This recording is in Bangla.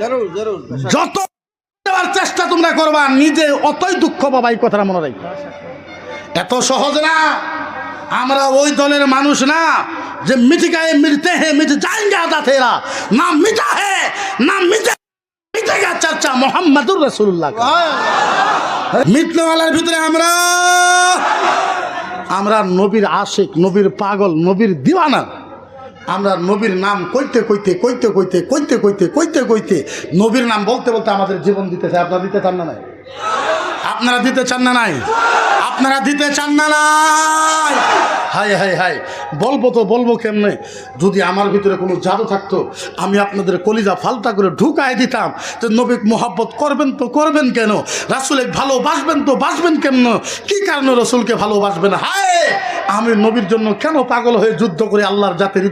জরুর যত দেওয়ার চেষ্টা তোমরা করবা নিজে অতই দুঃখ পাবা এই কথাটা মনে রাখি এত সহজ না। আমরা ওই দলের মানুষ না যে মিটিকায় মিটতে হে মিট আদা তেরা না। মিটা হে না মিটে মিটেগা চর্চা মোহাম্মদুর রসুল্লাহ মিটনেওয়ালার ভিতরে আমরা আমরা নবীর আশিক নবীর পাগল নবীর দিওয়ানা। আমরা নবীর নাম কইতে কইতে কইতে কইতে কইতে কইতে কইতে কইতে নবীর নাম বলতে বলতে আমাদের জীবন দিতে চাই আপনারা দিতে চান না নাই? আপনারা দিতে চান না নাই? আপনারা দিতে চান না নাই? হাই হাই হাই বলব তো বলব কেমনে? যদি আমার ভিতরে কোনো জাদু থাকতো, আমি আপনাদের কলিজা ফালতা করে ঢুকায় দিতাম তো নবীক মোহাব্বত করবেন তো করবেন কেন? রাসুলে ভালোবাসবেন তো বাসবেন কেমন? কি কারণে রসুলকে ভালোবাসবেন? হায়, আমি নবীর জন্য কেন পাগল হয়ে যুদ্ধ করে আল্লাহর জাতির